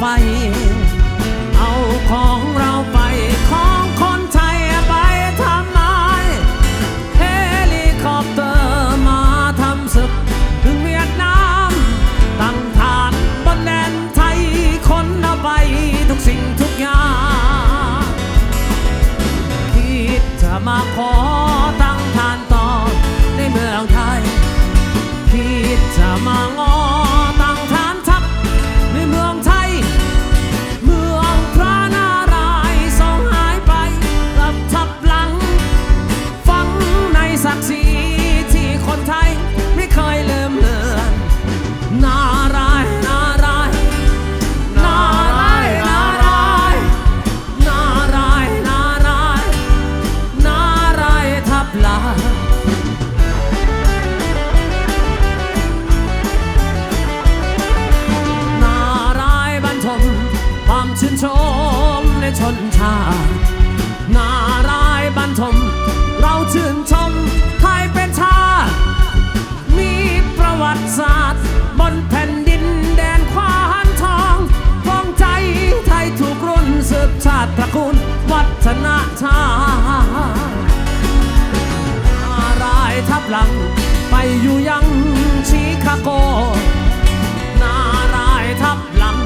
ไป วัติศาสตร์บนแผ่นดินแดนควานทองฟองใจไทยถูกรุ่นสืบชาติตระกูลวัฒนชาตินารายทับหลัง ไปอยู่ยังชิคาโก นารายทับหลัง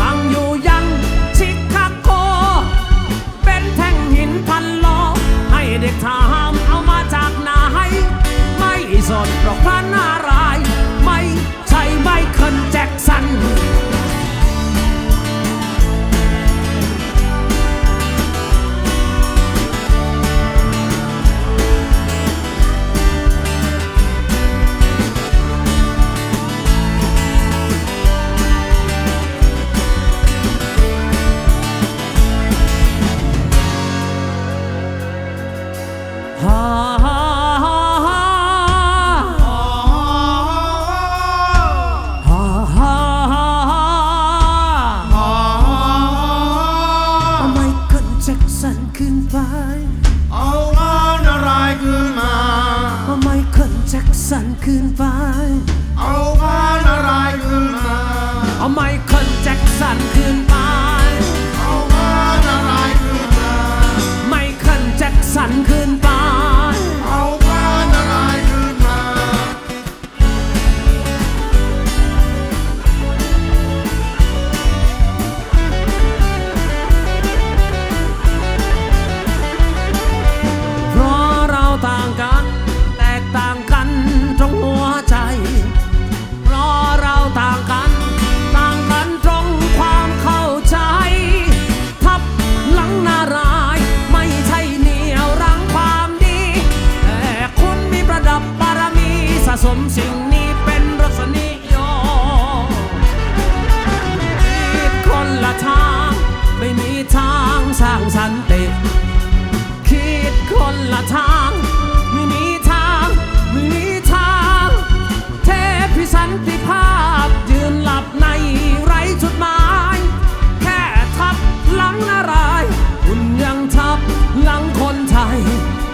ตั้งอยู่ยังชิคาโก เป็นแท่งหินพันล้อ ให้เด็กถามเอามาจากไหนไม่สนหรอกพระนาร คสันขึ้นไป เอามานารายณ์คืนมา เอาไมเคิลแจ็คสันขึ้นไป เอามานารายณ์คืนมา ไมเคิลแจ็คสันขึ้นไป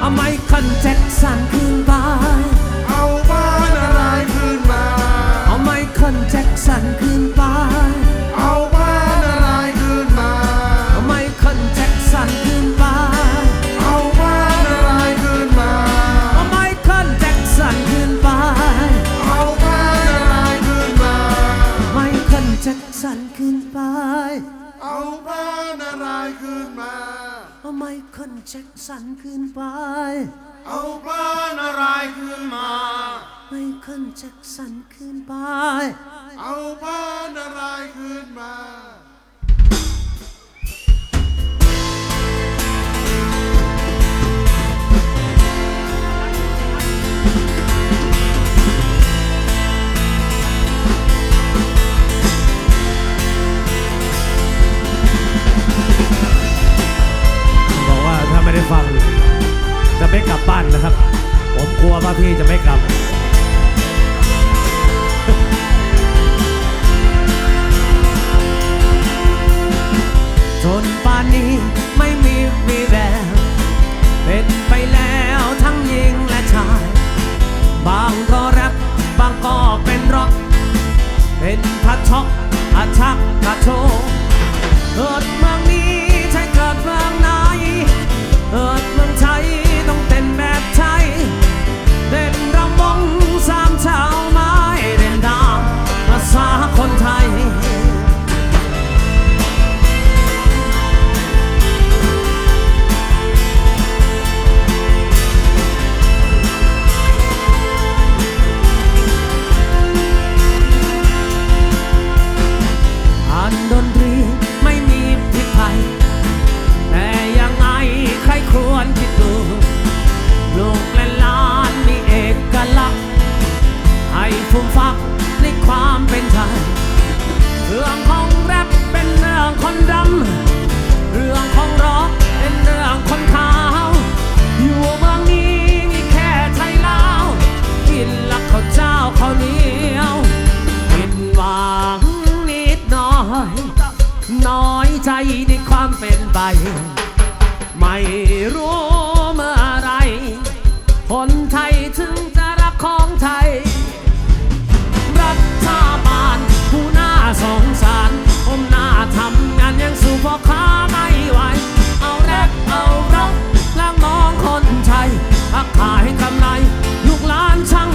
เอาไมเคิลแจ็คสันขึ้นไปเอามานารายณ์คืนมา เอาไมเคิลแจ็คสันขึ้นไปเอามานารายณ์คืนมา เอาไมเคิลแจ็คสันขึ้นไปเอามานารายณ์คืนมา เอาไมเคิลแจ็คสันขึ้นไปเอามานารายณ์คืนมา ไมเคิลแจ็คสันขึ้นไป เอามานารายณ์คืนมา เอาไมเคิลแจ็คสันขึ้นไป เอามานารายณ์คืนมา ไมเคิลแจ็คสันขึ้นไป เอามานารายณ์คืนมา ที่จะไม่กลับ อยใจในความเป็นไป ไม่รู้เมื่อไร คนไทยถึงจะรับของไทย รัฐบาลผู้หน้าสงสารผมหน้าทำงานยังสู้พ่อค้าไม่ไหว เอาแรกเอารักล้วมองคนไทยพักขายกำไร ลูกหลานช่าง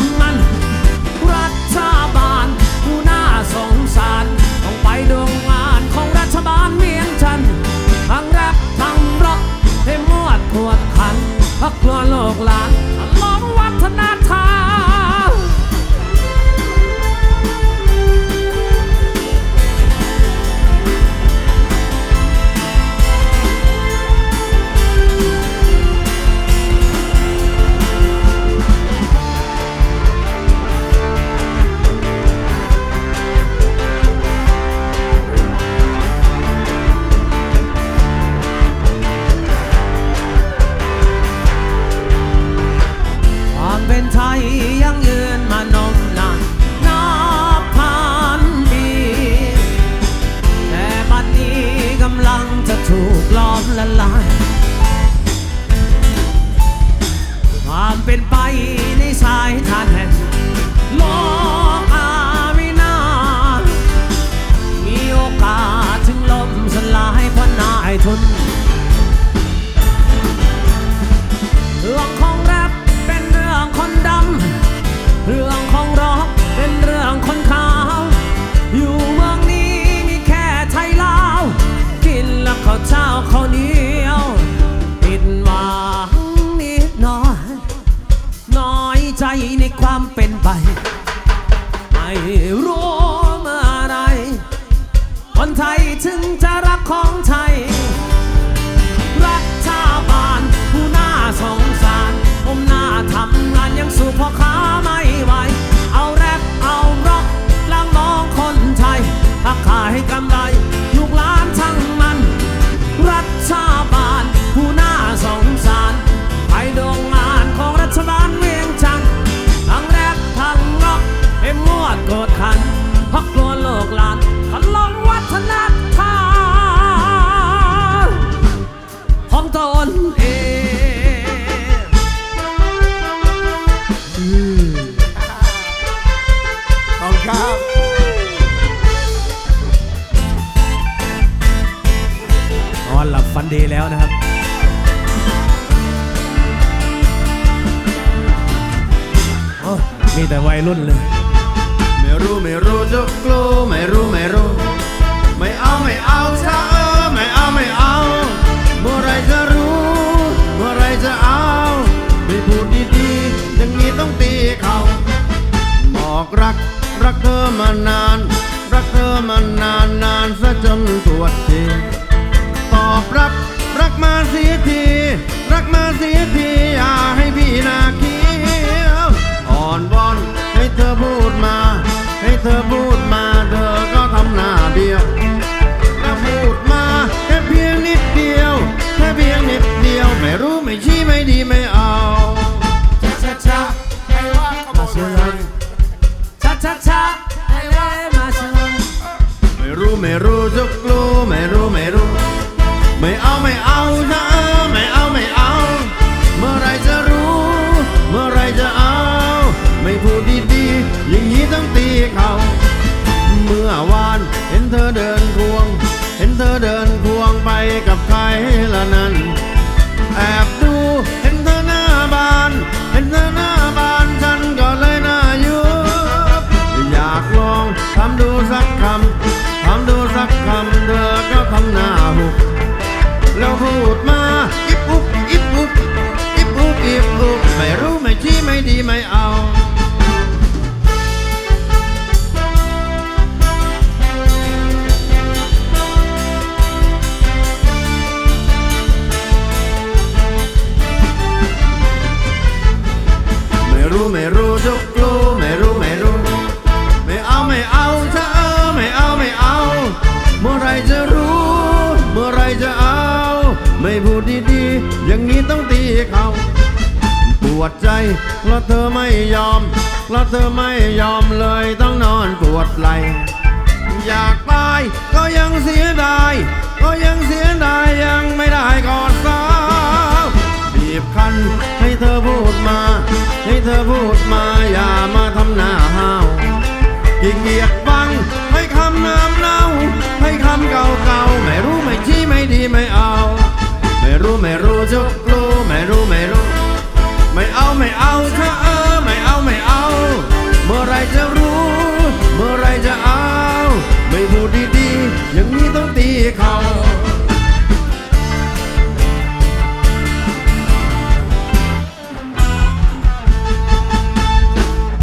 มีแต่วัยรุ่นเลย ไม่รู้ไม่รู้จะกลัวไม่รู้ไม่รู้ ไม่เอาไม่เอาจะเออไม่เอาไม่เอาเมื่อไรจะรู้ เมื่อไรจะเอาไม่พูดดีๆอย่างนี้ต้องตีเขาบอกรักรักเธอมานาน รักเธอมานานนานซะจนปวดจีตอบรับรักมาเสียที รักมาเสียทีอย่า Island วดใจแล้วเธอไม่ยอมแราวเธอไม่ยอมเลยต้องนอนปวดไหลอยากตายก็ยังเสียดาย ก็ยังเสียดายยังไม่ได้กอดสาวบีบคั้นให้เธอพูดมา ให้เธอพูดมาอย่ามาทำหน้าห้าวยิ่งเกียกฟังให้คำน้ำเน่าให้คำเก่า